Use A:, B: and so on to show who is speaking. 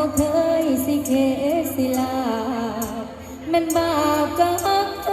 A: บ่เคยสิเคสิลาแม่นบาปก็ฮัก